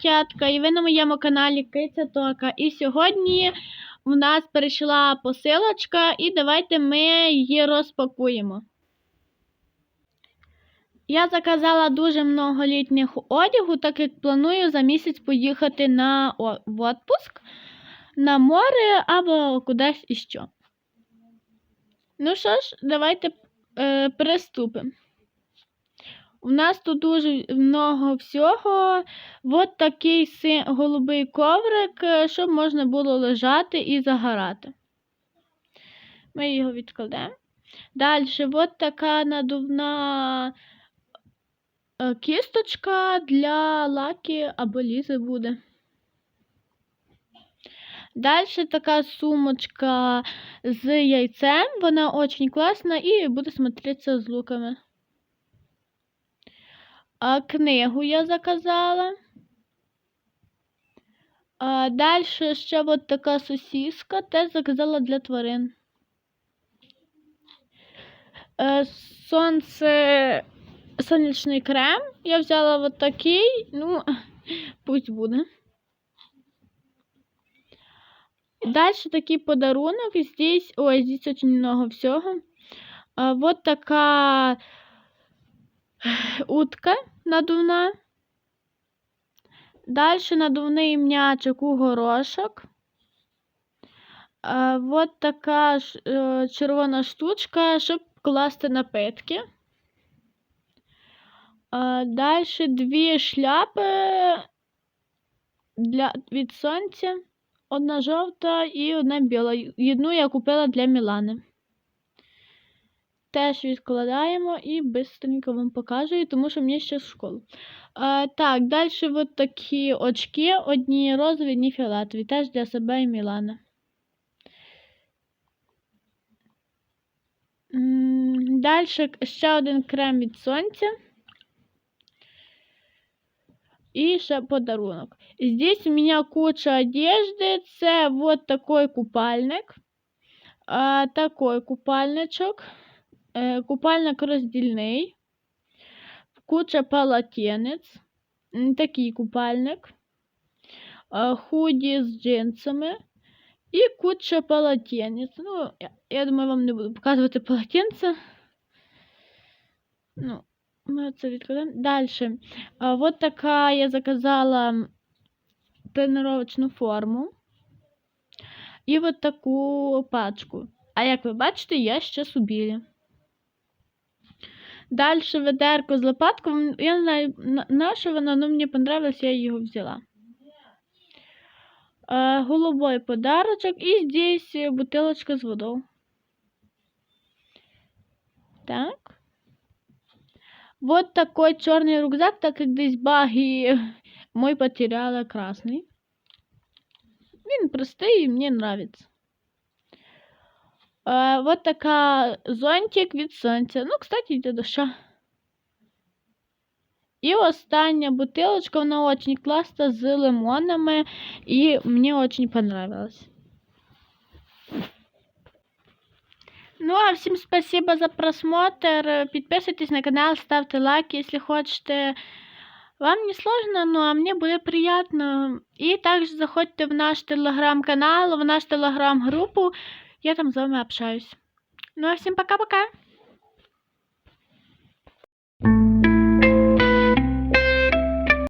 дівчатка, і ви на моєму каналі Киця Тока. І сьогодні в нас прийшла посилочка, і давайте ми її розпакуємо. Я заказала дуже много літніх одягу, так як планую за місяць поїхати на в отпуск на море або кудись іще. Ну що ж, давайте е, приступимо. У нас тут дуже много всього. От такий си- голубий коврик, е, щоб можна було лежати і загорати. Ми його відкладемо. Далі, от така надувна е, кісточка для лаки або лізи буде. Далі така сумочка з яйцем. Вона дуже класна і буде смотреться з луками. А, книгу я заказала. А, далі ще от така сосіска, теж заказала для тварин. Е, сонце, сонячний крем. Я взяла от такий, ну, пусть буде. Далі такий подарунок. Здесь, ой, здесь очень много всього. А, вот така утка надувна. Далі надувний м'ячик у горошок. А, вот така е, червона штучка, щоб класти напитки. Далі дві шляпи для, від сонця. Одна жовта і одна біла. Одну я купила для Мілани. Теж відкладаємо і быстренько вам покажу, тому що мені ще в школу. А, так, далі от такі очки, одні розові, одні фіолетові, теж для себе і Мілани. Далі ще один крем від сонця. И ще подарунок. Здесь у меня куча одежды. Це вот такой купальник. А, такой купальничок. Е, купальник роздільний. Куча полотенець. Такий купальник. А, худі з джинсами. І куча полотенець. Ну, я, думаю, вам не буду показувати полотенце. Ну, ми це відкладемо. Далі. А, вот така я заказала тренировочну форму. І от таку пачку. А як ви бачите, я ще субілі. Далі ведерко з лопаткою. Я не знаю, на, що воно, але мені понравилось, я його взяла. А, голубой подарочок. І здесь е, бутилочка з водою. Так. Вот такой черный рюкзак, так как здесь баги мой потеряла красный. Він простий, і мені нравится. Е, вот така зонтик від сонця. Ну, кстати, йде душа. І остання бутилочка, вона очень класна з лимонами, і мені очень понравилось. Ну, а всем спасибо за просмотр. Подписывайтесь на канал, ставьте лайки, если хотите. Вам не сложно, ну а мне будет приятно. И также заходите в наш телеграм-канал, в наш телеграм-группу. Я там с вами общаюсь. Ну а всем пока-пока.